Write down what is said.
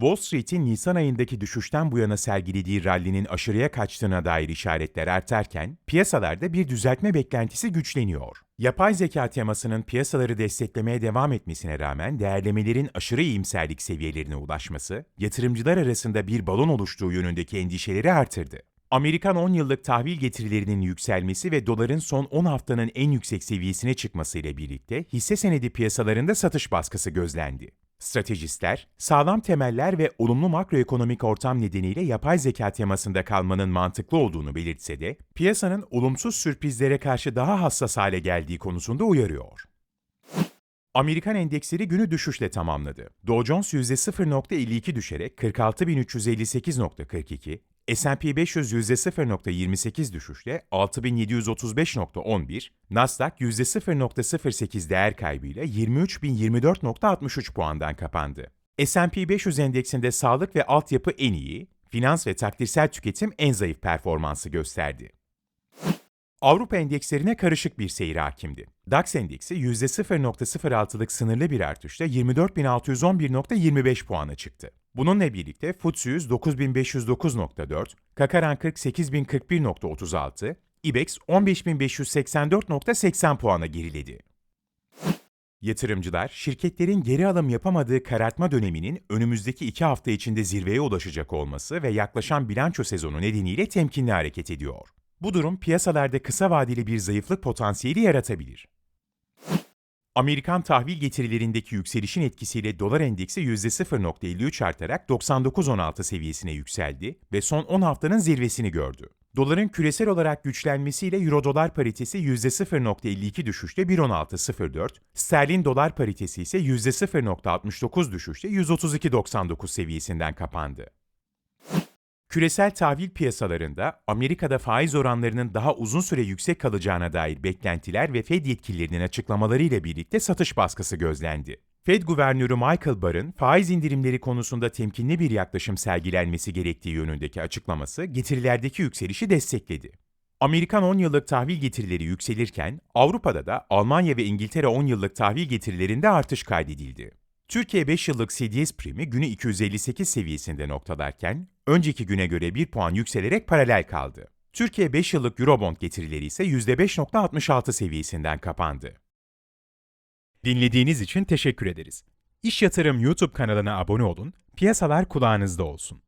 Wall Street'in Nisan ayındaki düşüşten bu yana sergilediği rallinin aşırıya kaçtığına dair işaretler artarken, piyasalarda bir düzeltme beklentisi güçleniyor. Yapay zeka temasının piyasaları desteklemeye devam etmesine rağmen değerlemelerin aşırı iyimserlik seviyelerine ulaşması, yatırımcılar arasında bir balon oluştuğu yönündeki endişeleri artırdı. Amerikan 10 yıllık tahvil getirilerinin yükselmesi ve doların son 10 haftanın en yüksek seviyesine çıkmasıyla birlikte hisse senedi piyasalarında satış baskısı gözlendi. Stratejistler, sağlam temeller ve olumlu makroekonomik ortam nedeniyle yapay zeka temasında kalmanın mantıklı olduğunu belirtse de, piyasanın olumsuz sürprizlere karşı daha hassas hale geldiği konusunda uyarıyor. Amerikan endeksleri günü düşüşle tamamladı. Dow Jones %0.52 düşerek 46.358.42, S&P 500 %0.28 düşüşle 6735.11, Nasdaq %0.08 değer kaybıyla 23.024.63 puandan kapandı. S&P 500 endeksinde sağlık ve altyapı en iyi, finans ve takdirsel tüketim en zayıf performansı gösterdi. Avrupa endekslerine karışık bir seyir hakimdi. DAX endeksi %0.06'lık sınırlı bir artışla 24.611.25 puana çıktı. Bununla birlikte FTSE 100 9509.4, Kakaran 40 8041.36, IBEX 15584.80 puana geriledi. Yatırımcılar, şirketlerin geri alım yapamadığı karartma döneminin önümüzdeki iki hafta içinde zirveye ulaşacak olması ve yaklaşan bilanço sezonu nedeniyle temkinli hareket ediyor. Bu durum piyasalarda kısa vadeli bir zayıflık potansiyeli yaratabilir. Amerikan tahvil getirilerindeki yükselişin etkisiyle dolar endeksi %0.53 artarak 99.16 seviyesine yükseldi ve son 10 haftanın zirvesini gördü. Doların küresel olarak güçlenmesiyle euro dolar paritesi %0.52 düşüşle 1.1604, sterlin dolar paritesi ise %0.69 düşüşle 132.99 seviyesinden kapandı. Küresel tahvil piyasalarında Amerika'da faiz oranlarının daha uzun süre yüksek kalacağına dair beklentiler ve Fed yetkililerinin açıklamalarıyla birlikte satış baskısı gözlendi. Fed Guvernörü Michael Barr'ın faiz indirimleri konusunda temkinli bir yaklaşım sergilenmesi gerektiği yönündeki açıklaması getirilerdeki yükselişi destekledi. Amerikan 10 yıllık tahvil getirileri yükselirken Avrupa'da da Almanya ve İngiltere 10 yıllık tahvil getirilerinde artış kaydedildi. Türkiye 5 yıllık CDS primi günü 258 seviyesinde noktalarken, önceki güne göre 1 puan yükselerek paralel kaldı. Türkiye 5 yıllık Eurobond getirileri ise %5.66 seviyesinden kapandı. Dinlediğiniz için teşekkür ederiz. İş Yatırım YouTube kanalına abone olun, piyasalar kulağınızda olsun.